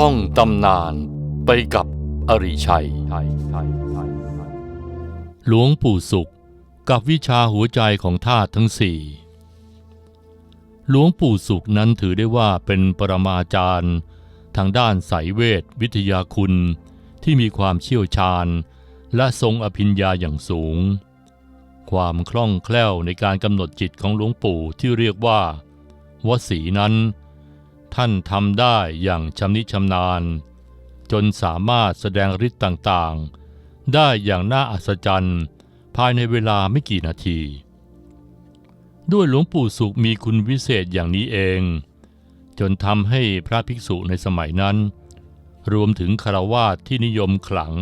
ท่องตำนานไปกับอริชัย หลวงปู่สุขกับวิชาหัวใจของธาตุทั้งสี่ หลวงปู่สุขนั้นถือได้ว่าเป็นปรมาจารย์ ทางด้านสายเวทวิทยาคุณที่มีความเชี่ยวชาญ และทรงอภิญญาอย่างสูง ความคล่องแคล่วในการกำหนดจิตของหลวงปู่ที่เรียกว่าวสีนั้น ท่านทำได้อย่างชำนิชำนาญ จนสามารถแสดงฤทธิ์ต่างๆ ได้อย่างน่าอัศจรรย์ ภายในเวลาไม่กี่นาที ด้วยหลวงปู่สุขมีคุณวิเศษอย่างนี้เอง จนทำให้พระภิกษุในสมัยนั้น รวมถึงคารวาสที่นิยมขลัง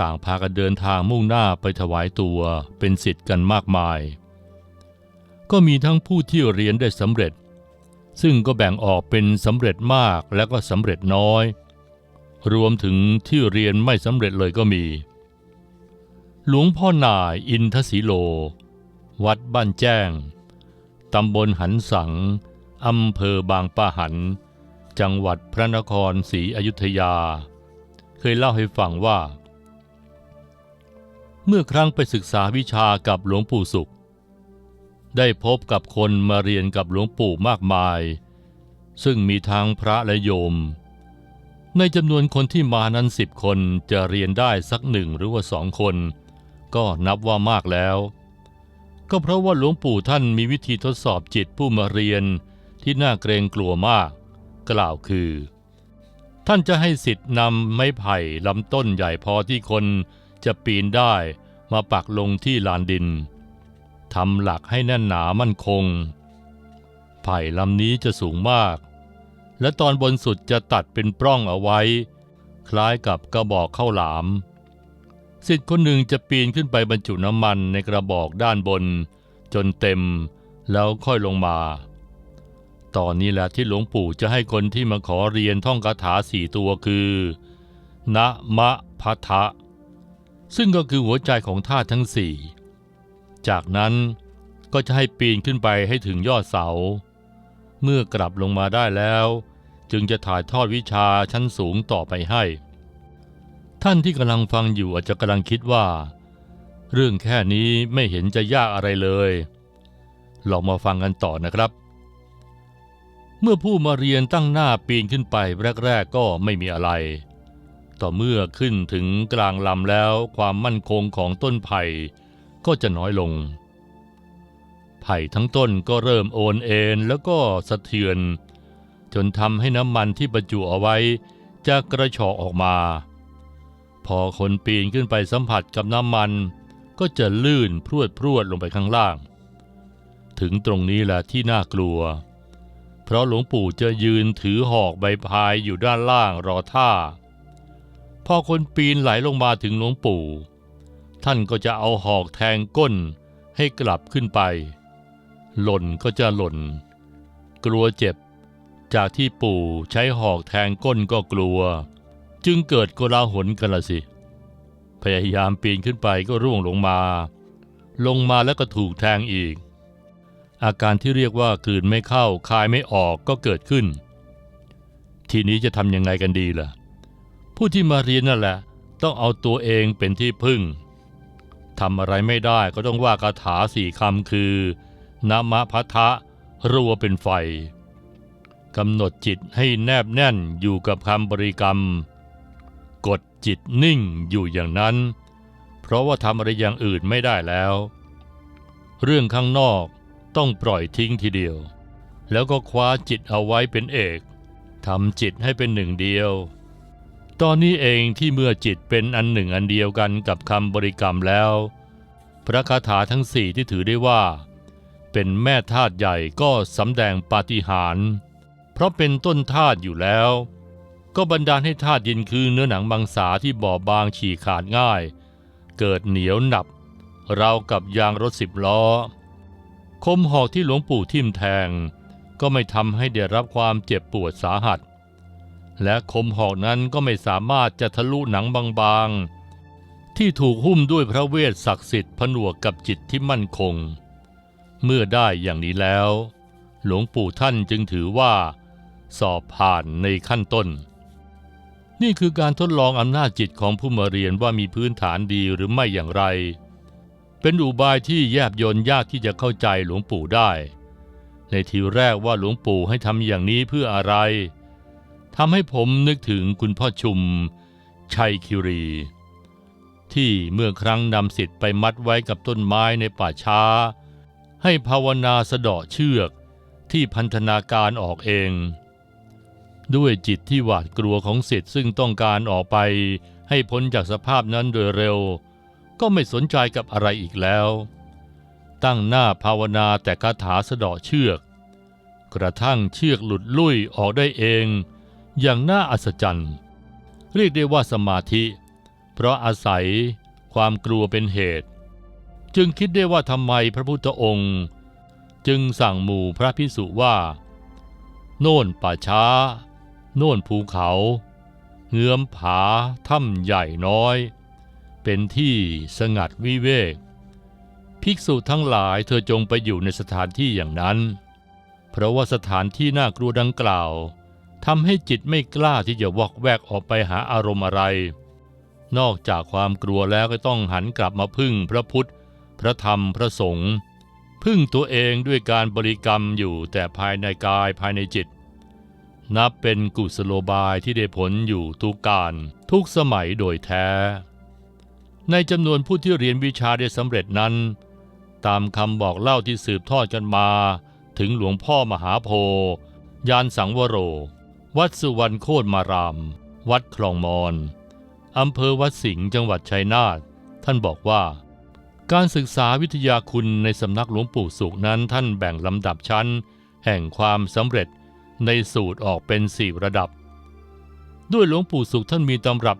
ต่างพากันเดินทางมุ่งหน้าไปถวายตัวเป็นสิทธิ์กันมากมาย ก็มีทั้งผู้ที่เรียนได้สำเร็จ ซึ่งก็แบ่งออกเป็นสำเร็จมากและก็สำเร็จน้อย รวมถึงที่เรียนไม่สำเร็จเลยก็มี หลวงพ่อหน่ายอินทศิโล วัดบ้านแจ้ง ตำบลหันสัง อำเภอบางปะหัน จังหวัดพระนครศรีอยุธยา เคยเล่าให้ฟังว่า เมื่อครั้งไปศึกษาวิชากับหลวงปู่สุข ได้พบกับคนมาเรียนกับหลวงปู่มากมาย ซึ่งมีทั้งพระและโยม ในจำนวนคนที่มานั้นสิบคนจะเรียนได้สักหนึ่งหรือว่าสองคน ก็นับว่ามากแล้ว ก็เพราะว่าหลวงปู่ท่านมีวิธีทดสอบจิตผู้มาเรียนที่น่าเกรงกลัวมาก กล่าวคือ ท่านจะให้สิทธิ์นำไม้ไผ่ลำต้นใหญ่พอที่คนจะปีนได้มาปักลงที่ลานดิน ทำหลักให้แน่นหนามั่นคง ไผ่ลำนี้จะสูงมาก และตอนบนสุดจะตัดเป็นปล้องเอาไว้ คล้ายกับกระบอกข้าวหลามสิทธิ์คนหนึ่งจะปีนขึ้นไปบรรจุน้ำมันในกระบอกด้านบน จนเต็มแล้วค่อยลงมา ตอนนี้แหละที่หลวงปู่จะให้คนที่มาขอเรียนท่องคาถาสี่ตัวคือนะมะพะทะ ซึ่งก็คือหัวใจของธาตุทั้งสี่ จากนั้นก็จะให้ปีนขึ้นไปให้ถึงยอดเสา เมื่อกลับลงมาได้แล้ว จึงจะถ่ายทอดวิชาชั้นสูงต่อไปให้ ท่านที่กำลังฟังอยู่อาจจะกำลังคิดว่า เรื่องแค่นี้ไม่เห็นจะยากอะไรเลยลองมาฟังกันต่อนะครับ เมื่อผู้มาเรียนตั้งหน้าปีนขึ้นไปแรก ๆ ก็ไม่มีอะไร ต่อเมื่อขึ้นถึงกลางลำแล้วความมั่นคงของต้นไผ่ ก็จะน้อยลง ไผ่ทั้งต้นก็เริ่มโอนเอ็นแล้วก็สะเทือน จนทำให้น้ำมันที่บรรจุเอาไว้จะกระชอกออกมา พอคนปีนขึ้นไปสัมผัสกับน้ำมัน ก็จะลื่นพรวดพรวดลงไปข้างล่าง ถึงตรงนี้แหละที่น่ากลัว เพราะหลวงปู่จะยืนถือหอกใบพายอยู่ด้านล่างรอท่า พอคนปีนไหลลงมาถึงหลวงปู่ ท่านก็จะเอาหอกแทงก้นให้กลับขึ้นไป หล่นก็จะหล่น กลัวเจ็บ จากที่ปู่ใช้หอกแทงก้นก็กลัว จึงเกิดกลาหลกันละสิ พยายามปีนขึ้นไปก็ร่วงลงมา ลงมาแล้วก็ถูกแทงอีก อาการที่เรียกว่ากลืนไม่เข้าคายไม่ออกก็เกิดขึ้น ทีนี้จะทำยังไงกันดีล่ะ ผู้ที่มาเรียนนั่นแหละ ต้องเอาตัวเองเป็นที่พึ่ง ทำอะไรไม่ได้ก็ต้องว่าคาถาสี่คำคือนะมะพัทะรัวเป็นไฟกำหนดจิตให้แนบแน่นอยู่กับคำบริกรรม กดจิตนิ่งอยู่อย่างนั้น เพราะว่าทำอะไรอย่างอื่นไม่ได้แล้ว เรื่องข้างนอกต้องปล่อยทิ้งทีเดียว แล้วก็คว้าจิตเอาไว้เป็นเอกทำจิตให้เป็นหนึ่งเดียว ตอนนี้เองที่เมื่อจิตเป็นอันหนึ่งอันเดียวกันกับคำบริกรรมแล้ว พระคาถาทั้งสี่ที่ถือได้ว่า เป็นแม่ธาตุใหญ่ก็สำแดงปาฏิหาริย์เพราะเป็นต้นธาตุอยู่แล้ว ก็บันดาลให้ธาตุดินคือเนื้อหนังบางสาที่บอบบางฉีกขาดง่าย เกิดเหนียวหนับเรากับยางรถสิบล้อ คมหอกที่หลวงปู่ทิ่มแทง ก็ไม่ทำให้ได้รับความเจ็บปวดสาหัส และคมหอกนั้นก็ไม่สามารถจะทะลุหนังบางๆ ที่ถูกหุ้มด้วยพระเวทศักดิ์สิทธิ์ผนวกกับจิตที่มั่นคง เมื่อได้อย่างนี้แล้ว หลวงปู่ท่านจึงถือว่า สอบผ่านในขั้นต้น นี่คือการทดลองอำนาจจิตของผู้มาเรียนว่ามีพื้นฐานดีหรือไม่อย่างไร เป็นอุบายที่แยบยนยากที่จะเข้าใจหลวงปู่ได้ ในทีแรกว่าหลวงปู่ให้ทำอย่างนี้เพื่ออะไร ทำให้ผมนึกถึงคุณพ่อชุม ชัยคิรี ที่เมื่อครั้งนำสิทธิ์ไปมัดไว้กับต้นไม้ในป่าช้า ให้ภาวนาสะเดาะเชือกที่พันธนาการออกเอง ด้วยจิตที่หวาดกลัวของสิทธิ์ซึ่งต้องการออกไปให้พ้นจากสภาพนั้นโดยเร็ว ก็ไม่สนใจกับอะไรอีกแล้ว ตั้งหน้าภาวนาแต่คาถาสะเดาะเชือก กระทั่งเชือกหลุดลุ่ยออกได้เอง อย่างน่าอัศจรรย์ เรียกได้ว่าสมาธิ เพราะอาศัยความกลัวเป็นเหตุ จึงคิดได้ว่าทำไมพระพุทธองค์ จึงสั่งหมู่พระพิสุว่า โน่นป่าช้า โน่นภูเขาเงื้อมผาถ้ำใหญ่น้อย เป็นที่สงัดวิเวก ภิกษุทั้งหลายเธอจงไปอยู่ในสถานที่อย่างนั้น เพราะว่าสถานที่น่ากลัวดังกล่าว ทำให้จิตไม่กล้าที่จะวอกแวกออกไปหาอารมณ์อะไร นอกจากความกลัวแล้วก็ต้องหันกลับมาพึ่งพระพุทธ พระธรรมพระสงฆ์พึ่งตัวเองด้วยการบริกรรมอยู่แต่ภายในกายภายในจิต นับเป็นกุศโลบายที่ได้ผลอยู่ทุกการทุกสมัยโดยแท้ ในจำนวนผู้ที่เรียนวิชาได้สำเร็จนั้น ตามคำบอกเล่าที่สืบทอดกันมา ถึงหลวงพ่อมหาโพยานสังวโร วัดสุวรรณโคตรมาราม วัดคลองมอนอำเภอวัดสิงห์จังหวัดชัยนาทท่านบอกว่า การศึกษาวิทยาคุณในสำนักหลวงปู่สุขนั้นท่านแบ่งลำดับชั้น แห่งความสำเร็จในสูตรออกเป็นสี่ระดับ ด้วยหลวงปู่สุขท่านมีตำรับ